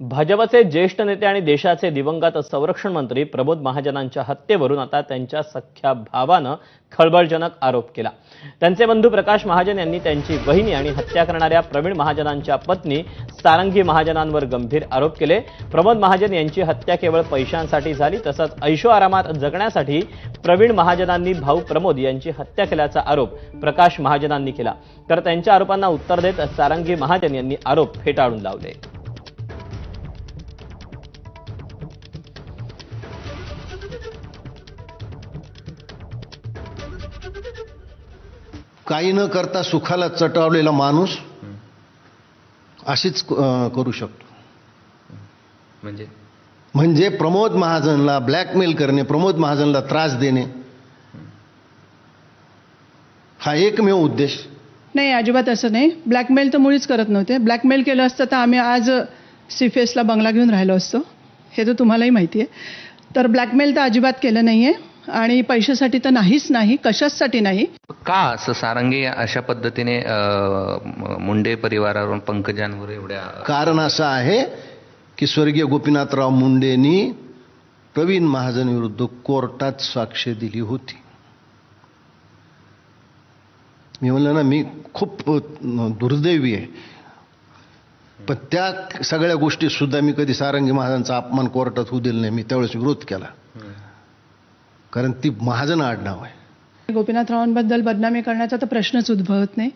भाजपचे ज्येष्ठ नेते आणि देशाचे दिवंगत संरक्षण मंत्री प्रबोध महाजनांच्या हत्येवरून आता त्यांच्या सख्या भावानं खळबळजनक आरोप केला. त्यांचे बंधू प्रकाश महाजन यांनी त्यांची बहिणी आणि हत्या करणाऱ्या प्रवीण महाजनांच्या पत्नी सारंगी महाजनांवर गंभीर आरोप केले. प्रमोद महाजन यांची हत्या केवळ पैशांसाठी झाली तसंच ऐशो आरामात जगण्यासाठी प्रवीण महाजनांनी भाऊ प्रमोद यांची हत्या केल्याचा आरोप प्रकाश महाजनांनी केला. तर त्यांच्या आरोपांना उत्तर देत सारंगी महाजन यांनी आरोप फेटाळून लावले. काही न करता सुखाला चटावलेला माणूस अशीच करू शकतो. म्हणजे? म्हणजे प्रमोद महाजनला ब्लॅकमेल करणे प्रमोद महाजनला त्रास देणे हा एकमेव उद्देश. नाही अजिबात असं नाही. ब्लॅकमेल तर मुळीच करत नव्हते. ब्लॅकमेल केलं असतं तर आम्ही आज सीफेसला बंगला घेऊन राहिलो असतो. हे तर तुम्हालाही माहिती आहे. तर ब्लॅकमेल तर अजिबात केलं नाही आहे आणि पैशासाठी तर नाहीच नाही कशाचसाठी नाही? का असं सारंगी अशा पद्धतीने अं, मुंडे परिवारावर पंकजांवर एवढ्या कारण असं आहे की स्वर्गीय गोपीनाथराव मुंडेंनी प्रवीण महाजन विरुद्ध कोर्टात साक्ष दिली होती. मी म्हणलं ना मी खूप अं, दुर्दैवी आहे. पण त्या सगळ्या गोष्टी सुद्धा मी कधी सारंगी महाजनचा अपमान कोर्टात होऊ दिला नाही मी त्यावेळेस विरोध केला. कारण ती महाजन आडनाव आहे. गोपीनाथरावांबद्दल बदनामी करण्याचा तर प्रश्नच उद्भवत नाही.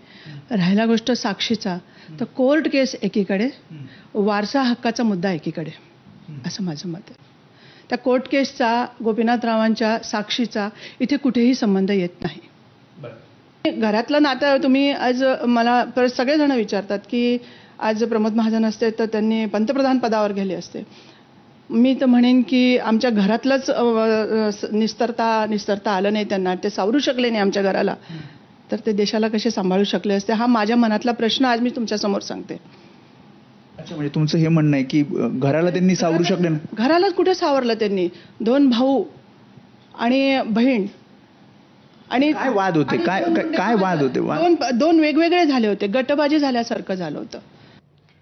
राहिला गोष्ट साक्षीचा तर कोर्ट केस एकीकडे वारसा हक्काचा मुद्दा एकीकडे असं माझं मत आहे. त्या कोर्ट केसचा गोपीनाथरावांच्या साक्षीचा इथे कुठेही संबंध येत नाही. घरातलं नातं तुम्ही आज मला परत सगळेजण विचारतात की आज प्रमोद महाजन असते तर त्यांनी पंतप्रधान पदावर गेले असते. मी तर म्हणेन की आमच्या घरातलंच निस्तरता निस्तरता आलं नाही त्यांना. ते सावरू शकले नाही आमच्या घराला. तर ते देशाला कसे सांभाळू शकले असते? हा माझ्या मनातला प्रश्न आज मी तुमच्यासमोर सांगते. अच्छा म्हणजे तुमचं हे म्हणणं आहे की घराला त्यांनी सावरू शकले ना? घरालाच कुठे सावरलं त्यांनी? दोन भाऊ आणि बहीण. आणि काय वाद होते? काय- काय- वाद होते? दोन वेगवेगळे झाले होते. गटबाजी झाल्यासारखं झालं होतं.